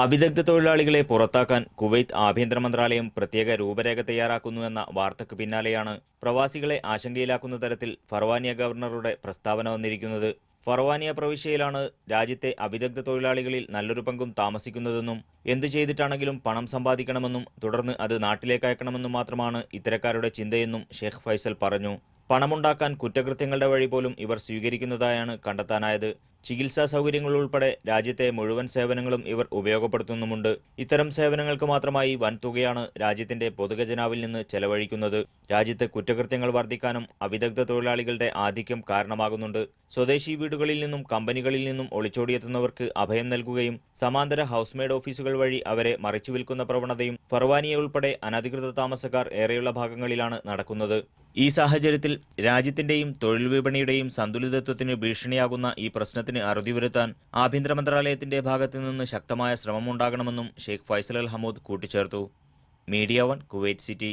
അവിദഗ്ധ തൊഴിലാളികളെ പുറത്താക്കാൻ കുവൈത്ത് ആഭ്യന്തര മന്ത്രാലയം പ്രത്യേക രൂപരേഖ തയ്യാറാക്കുന്നുവെന്ന വാർത്തയ്ക്ക് പിന്നാലെയാണ് പ്രവാസികളെ ആശങ്കയിലാക്കുന്ന തരത്തിൽ ഫർവാനിയ ഗവർണറുടെ പ്രസ്താവന വന്നിരിക്കുന്നത്. ഫർവാനിയ പ്രവിശ്യയിലാണ് രാജ്യത്തെ അവിദഗ്ധ തൊഴിലാളികളിൽ നല്ലൊരു പങ്കും താമസിക്കുന്നതെന്നും എന്തു ചെയ്തിട്ടാണെങ്കിലും പണം സമ്പാദിക്കണമെന്നും തുടർന്ന് അത് നാട്ടിലേക്ക് അയക്കണമെന്നും മാത്രമാണ് ഇത്തരക്കാരുടെ ചിന്തയെന്നും ഷെയ്ഖ് ഫൈസൽ പറഞ്ഞു. പണമുണ്ടാക്കാൻ കുറ്റകൃത്യങ്ങളുടെ വഴി പോലും ഇവർ സ്വീകരിക്കുന്നതായാണ് കണ്ടെത്താനായത്. ചികിത്സാ സൗകര്യങ്ങൾ ഉൾപ്പെടെ രാജ്യത്തെ മുഴുവൻ സേവനങ്ങളും ഇവർ ഉപയോഗപ്പെടുത്തുന്നുമുണ്ട്. ഇത്തരം സേവനങ്ങൾക്ക് മാത്രമായി വൻതുകയാണ് രാജ്യത്തിന്റെ പൊതുഖജനാവിൽ നിന്ന് ചെലവഴിക്കുന്നത്. രാജ്യത്ത് കുറ്റകൃത്യങ്ങൾ വർദ്ധിക്കാനും അവിദഗ്ധ തൊഴിലാളികളുടെ ആധിക്യം കാരണമാകുന്നുണ്ട്. സ്വദേശി വീടുകളിൽ നിന്നും കമ്പനികളിൽ നിന്നും ഒളിച്ചോടിയെത്തുന്നവർക്ക് അഭയം നൽകുകയും സമാന്തര ഹൗസ്മെയ്ഡ് ഓഫീസുകൾ വഴി അവരെ മറിച്ചു വിൽക്കുന്ന പ്രവണതയും ഫർവാനിയ ഉൾപ്പെടെ അനധികൃത താമസക്കാർ ഏറെയുള്ള ഭാഗങ്ങളിലാണ് നടക്കുന്നത്. ഈ സാഹചര്യത്തിൽ രാജ്യത്തിന്റെയും തൊഴിൽ വിപണിയുടെയും സന്തുലിതത്വത്തിന് ഭീഷണിയാകുന്ന ഈ പ്രശ്നത്തിന് അറുതി വരുത്താൻ ആഭ്യന്തര മന്ത്രാലയത്തിന്റെ ഭാഗത്തു നിന്ന് ശക്തമായ ശ്രമമുണ്ടാകണമെന്നും ഷെയ്ഖ് ഫൈസൽ അൽ ഹമൂദ് കൂട്ടിച്ചേർത്തു. Media one Kuwait city